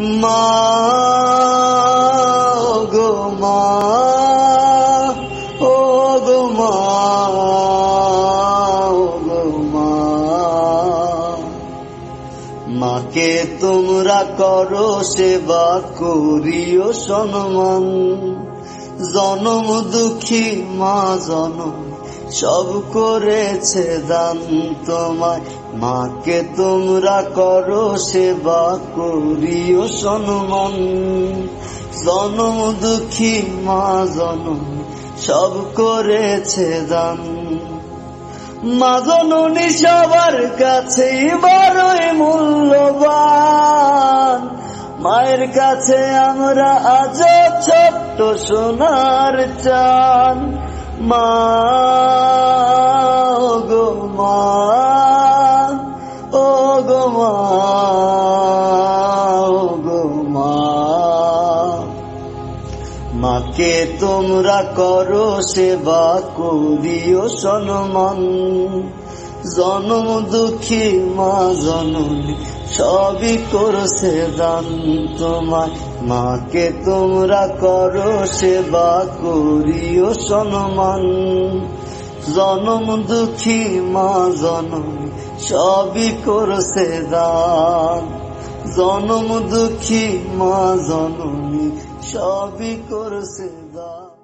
মা গো মা। মাকে তোমরা করো সেবা করিও সম্মান। জনম দুঃখী মা জনম সব করেছে দান তোমায়। মাকে তোমরা করো সেবা করিও সম্মান জনম দুঃখী, মা জনম, সব করেছে দান। মা জননী সবার কাছেই বড়ই মূল্যবান। মায়ের কাছে আমরা আজ ছোট্ট সোনার চান মা ও মাকে তোমরা করো সেবা করিও সম্মান জনম দুঃখী মা জননী, সবই করছে দান তোমায়। মাকে তোমরা করো সেবা, করিও সম্মান। জনম দুঃখী মা জননী, সবই করছে দান। জনম দুঃখী মা জননী, সবই করছে দান।